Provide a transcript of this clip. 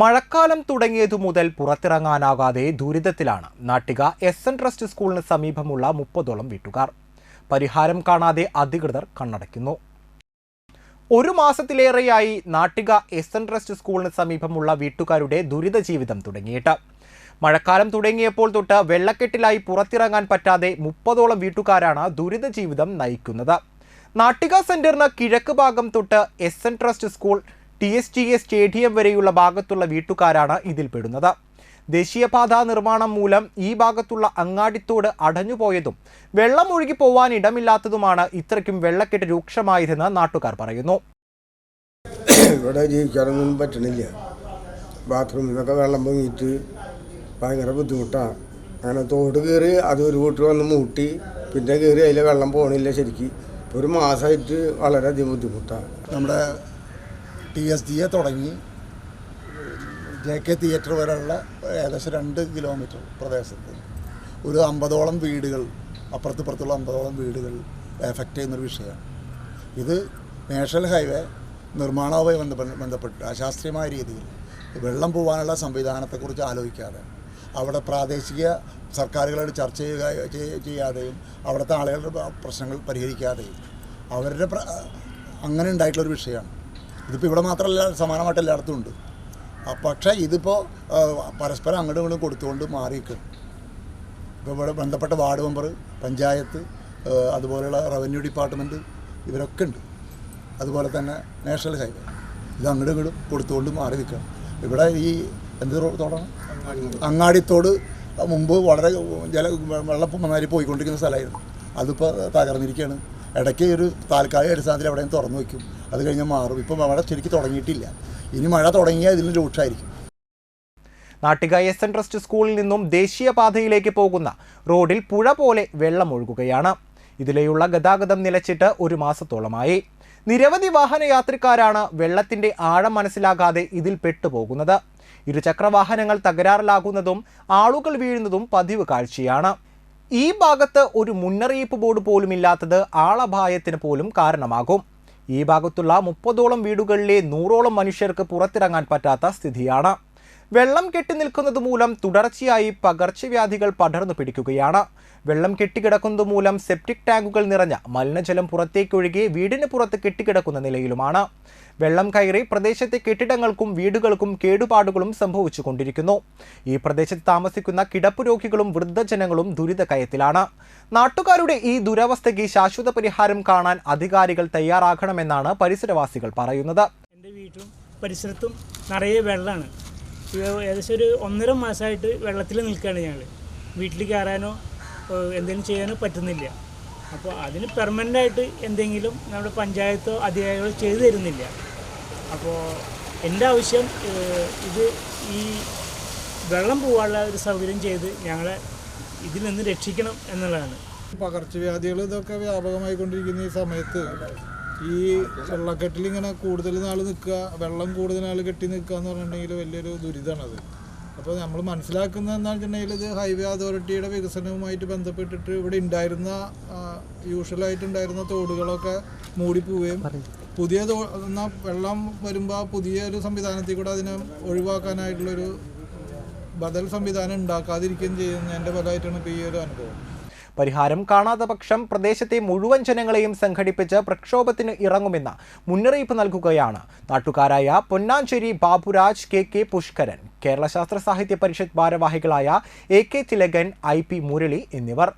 മഴക്കാലം തുടങ്ങിയതു മുതൽ പുറത്തിറങ്ങാനാകാതെ ദുരിതത്തിലാണ്. നാട്ടിക എസ് എൻ ട്രസ്റ്റ് സ്കൂളിന് സമീപമുള്ള മുപ്പതോളം വീട്ടുകാർ. പരിഹാരം കാണാതെ അധികൃതർ കണ്ണടയ്ക്കുന്നു. ഒരു മാസത്തിലേറെയായി നാട്ടിക എസ് എൻ ട്രസ്റ്റ് സ്കൂളിന് സമീപമുള്ള വീട്ടുകാരുടെ ദുരിത ജീവിതം തുടങ്ങിയിട്ട്. മഴക്കാലം തുടങ്ങിയപ്പോൾ തൊട്ട് വെള്ളക്കെട്ടിലായി പുറത്തിറങ്ങാൻ പറ്റാതെ മുപ്പതോളം വീട്ടുകാരാണ് ദുരിത ജീവിതം നയിക്കുന്നത്. നാട്ടിക സെന്ററിന് കിഴക്ക് ഭാഗം തൊട്ട് S N trust school T S G S stadium വരെയുള്ള ഭാഗത്തുള്ള വീട്ടുകാരാണ് ഇതിൽപ്പെടുന്നത് ദേശീയപാതാ നിർമ്മാണം മൂലം ഈ ഭാഗത്തുള്ള അങ്ങാടിത്തോട് അടഞ്ഞുപോയതും വെള്ളം ഒഴുകി പോവാൻ ഇടമില്ലാത്തതുമാണ് ഇത്രയ്ക്കും വെള്ളക്കെട്ട് രൂക്ഷമായതെന്ന് നാട്ടുകാർ പറയുന്നു. ഇവിടെ ജീവിക്കാനൊന്നും പറ്റണില്ല. ബാത്റൂമിൽ നിന്നൊക്കെ വെള്ളം പൊങ്ങിയിട്ട് ഭയങ്കര ബുദ്ധിമുട്ടാണ് അങ്ങനെ തോട് കയറി അത് ഒരു കൂട്ട് വന്ന് മൂട്ടി പിന്നെ കയറി അതിൽ വെള്ളം പോകണില്ല ശരിക്ക്. ഒരു മാസമായിട്ട് വളരെയധികം ബുദ്ധിമുട്ടാണ് നമ്മുടെ ടി എസ് എ തുടങ്ങി ജെ കെ തിയേറ്റർ വരെയുള്ള ഏകദേശം രണ്ട് കിലോമീറ്റർ പ്രദേശത്ത്. ഒരു അമ്പതോളം വീടുകൾ അപ്പുറത്തിപ്പുറത്തുള്ള അമ്പതോളം വീടുകൾ എഫക്റ്റ് ചെയ്യുന്നൊരു വിഷയമാണ് ഇത് നാഷണൽ ഹൈവേ നിർമ്മാണവുമായി ബന്ധപ്പെട്ട് അശാസ്ത്രീയമായ രീതിയിൽ വെള്ളം പോകാനുള്ള സംവിധാനത്തെക്കുറിച്ച് ആലോചിക്കാതെ അവിടെ പ്രാദേശിക സർക്കാരുകളോട് ചർച്ച ചെയ്യുക ചെയ്യ- ചെയ്യാതെയും അവിടുത്തെ ആളുകളുടെ പ്രശ്നങ്ങൾ പരിഹരിക്കാതെയും അവരുടെ അങ്ങനെ ഉണ്ടായിട്ടുള്ളൊരു വിഷയമാണ്. ഇതിപ്പോൾ ഇവിടെ മാത്രമല്ല സമാനമായിട്ട് എല്ലായിടത്തും ഉണ്ട്. പക്ഷേ ഇതിപ്പോൾ പരസ്പരം അങ്ങോട്ടും ഇങ്ങോട്ടും കൊടുത്തുകൊണ്ട് മാറിയിരിക്കും ഇപ്പോൾ ഇവിടെ ബന്ധപ്പെട്ട വാർഡ് മെമ്പർ പഞ്ചായത്ത് അതുപോലെയുള്ള റവന്യൂ ഡിപ്പാർട്ട്മെന്റ് ഇവരൊക്കെ ഉണ്ട്. അതുപോലെ തന്നെ നാഷണൽ ഹൈവേ. ഇത് അങ്ങോട്ടും ഇങ്ങോട്ടും കൊടുത്തുകൊണ്ട് മാറി നിൽക്കണം ഇവിടെ ഈ എന്ത് തോടാണ്? അങ്ങാടിത്തോട് മുമ്പ് വളരെ ജല വെള്ളം നന്നായി പോയിക്കൊണ്ടിരിക്കുന്ന സ്ഥലമായിരുന്നു. അതിപ്പോൾ തകർന്നിരിക്കുകയാണ്. ഇടയ്ക്ക് ഒരു താൽക്കാലിക അടിസ്ഥാനത്തിൽ എവിടെയും തുറന്നു വയ്ക്കും. അത് കഴിഞ്ഞാൽ മാറും. ഇപ്പം മഴ ശരിക്കും തുടങ്ങിയിട്ടില്ല. ഇനി മഴ തുടങ്ങിയാൽ ഇതിന് രൂക്ഷമായിരിക്കും. നാട്ടിക എസ് എൻ ട്രസ്റ്റ് സ്കൂളിൽ നിന്നും ദേശീയപാതയിലേക്ക് പോകുന്ന റോഡിൽ പുഴ പോലെ വെള്ളം ഒഴുകുകയാണ്. ഇതിലെയുള്ള ഗതാഗതം നിലച്ചിട്ട് ഒരു മാസത്തോളമായി. നിരവധി വാഹനയാത്രക്കാരാണ് വെള്ളത്തിന്റെ ആഴം മനസ്സിലാകാതെ ഇതിൽ പെട്ടുപോകുന്നത്. ഇരുചക്രവാഹനങ്ങൾ തകരാറിലാകുന്നതും ആളുകൾ വീഴുന്നതും പതിവ് കാഴ്ചയാണ്. ഈ ഭാഗത്ത് ഒരു മുന്നറിയിപ്പ് ബോർഡ് പോലും ഇല്ലാത്തത് ആളപായത്തിന് പോലും കാരണമാകും. ഈ ഭാഗത്തുള്ള മുപ്പതോളം വീടുകളിലെ നൂറോളം മനുഷ്യർക്ക് പുറത്തിറങ്ങാൻ പറ്റാത്ത സ്ഥിതിയാണ്. വെള്ളം കെട്ടി നിൽക്കുന്നത് മൂലം തുടർച്ചയായി പകർച്ചവ്യാധികൾ പടർന്നു പിടിക്കുകയാണ്. വെള്ളം കെട്ടിക്കിടക്കുന്നത് മൂലം സെപ്റ്റിക് ടാങ്കുകൾ നിറഞ്ഞ മലിനജലം പുറത്തേക്കൊഴുകി വീടിന് പുറത്ത് കെട്ടിക്കിടക്കുന്ന നിലയിലുമാണ്. വെള്ളം കയറി പ്രദേശത്തെ കെട്ടിടങ്ങൾക്കും വീടുകൾക്കും കേടുപാടുകളും സംഭവിച്ചു കൊണ്ടിരിക്കുന്നു ഈ പ്രദേശത്ത് താമസിക്കുന്ന കിടപ്പ് രോഗികളും വൃദ്ധജനങ്ങളും ദുരിതക്കയത്തിലാണ് നാട്ടുകാരുടെ ഈ ദുരവസ്ഥയ്ക്ക് ശാശ്വത പരിഹാരം കാണാൻ അധികാരികൾ തയ്യാറാകണമെന്നാണ് പരിസരവാസികൾ പറയുന്നത്. എന്റെ വീട്ടിലും പരിസരത്തും നിറയെ വെള്ളമാണ്. ഏകദേശം ഒരു ഒന്നര മാസമായിട്ട് വെള്ളത്തിൽ നിൽക്കുകയാണ് ഞങ്ങൾ വീട്ടിൽ കയറാനോ എന്തെങ്കിലും ചെയ്യാനോ പറ്റുന്നില്ല. അപ്പോൾ അതിന് പെർമനന്റ് ആയിട്ട് എന്തെങ്കിലും നമ്മുടെ പഞ്ചായത്തോ അധികാരികളോ ചെയ്തു തരുന്നില്ല. അപ്പോൾ എന്റെ ആവശ്യം ഇത് ഈ വെള്ളം പോകാനുള്ള ഒരു സൗകര്യം ചെയ്ത് ഞങ്ങളെ ഇതിൽ നിന്ന് രക്ഷിക്കണം എന്നുള്ളതാണ്. പകർച്ചവ്യാധികൾ ഇതൊക്കെ വ്യാപകമായി കൊണ്ടിരിക്കുന്ന ഈ സമയത്ത് ഈ വെള്ളക്കെട്ടിൽ ഇങ്ങനെ കൂടുതൽ നാൾ നിൽക്കുക വെള്ളം കൂടുതൽ നാൾ കെട്ടി നിൽക്കുക എന്ന് പറഞ്ഞിട്ടുണ്ടെങ്കിൽ വലിയൊരു ദുരിതമാണത്. അപ്പോൾ നമ്മൾ മനസ്സിലാക്കുന്നത് എന്താണെന്ന് വെച്ചിട്ടുണ്ടെങ്കിൽ ഇത് ഹൈവേ അതോറിറ്റിയുടെ വികസനവുമായിട്ട് ബന്ധപ്പെട്ടിട്ട് ഇവിടെ ഉണ്ടായിരുന്ന യൂഷ്വലായിട്ട് ഉണ്ടായിരുന്ന തോടുകളൊക്കെ മൂടിപ്പോവുകയും പുതിയ തോ എന്നാൽ വെള്ളം വരുമ്പോൾ പുതിയ ഒരു സംവിധാനത്തിൽ കൂടെ അതിനെ ഒഴിവാക്കാനായിട്ടുള്ളൊരു ബദൽ സംവിധാനം ഉണ്ടാക്കാതിരിക്കുകയും ചെയ്യുന്നതിന്റെ ഫലമായിട്ടാണ് ഇപ്പോൾ ഈ ഒരു അനുഭവം. പരിഹാരം കാണാത്ത പക്ഷം പ്രദേശത്തെ മുഴുവൻ ജനങ്ങളെയും സംഘടിപ്പിച്ച് പ്രക്ഷോഭത്തിന് ഇറങ്ങുമെന്ന മുന്നറിയിപ്പ് നൽകുകയാണ്. നാട്ടുകാരായ പൊന്നാഞ്ചേരി ബാബുരാജ് കെ കെ പുഷ്കരൻ കേരള ശാസ്ത്ര സാഹിത്യ പരിഷത്ത് ഭാരവാഹികളായ A K Thilakan I P Murali എന്നിവർ.